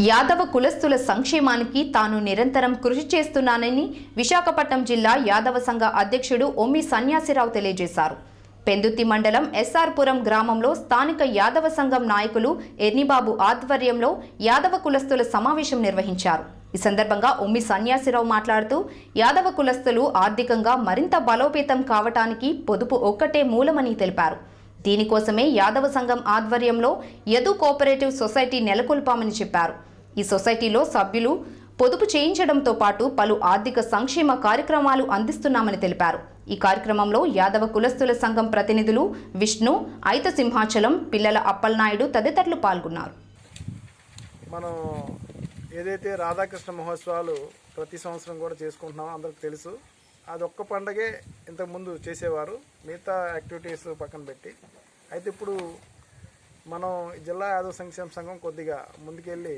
యాదవ కులస్తుల సంక్షేమానికి తాను నిరంతరం కృషి చేస్తున్నానని విశాఖపట్నం జిల్లా యాదవ సంఘ అధ్యక్షుడు ఒమ్మి సన్యాసిరావు తెలియజేశారు. పెందుత్తి మండలం ఎస్ఆర్పురం గ్రామంలో స్థానిక యాదవ సంఘం నాయకులు ఎర్నిబాబు ఆధ్వర్యంలో యాదవ కులస్తుల సమావేశం నిర్వహించారు. ఈ సందర్భంగా ఒమ్మి సన్యాసిరావు మాట్లాడుతూ యాదవ కులస్తులు ఆర్థికంగా మరింత బలోపేతం కావటానికి పొదుపు ఒక్కటే మూలమని తెలిపారు. దీనికోసమే యాదవ సంఘం ఆధ్వర్యంలో యదు కోఆపరేటివ్ సొసైటీ నెలకొల్పామని చెప్పారు. ఈ సొసైటీలో సభ్యులు పొదుపు చేయించడంతో పాటు పలు ఆర్థిక సంక్షేమ కార్యక్రమాలు అందిస్తున్నామని తెలిపారు. ఈ కార్యక్రమంలో యాదవ కులస్తుల సంఘం ప్రతినిధులు విష్ణు ఐత సింహాచలం పిల్లల అప్పలనాయుడు తదితరులు పాల్గొన్నారు. మనం ఏదైతే రాధాకృష్ణ మహోత్సవాలు ప్రతి సంవత్సరం కూడా చేసుకుంటున్నామో అందరికి తెలుసు. అదొక్క పండగే ఇంతకుముందు చేసేవారు. మిగతా యాక్టివిటీస్ పక్కన పెట్టి. అయితే ఇప్పుడు మనం జిల్లా యాదవ సంక్షేమ సంఘం కొద్దిగా ముందుకెళ్ళి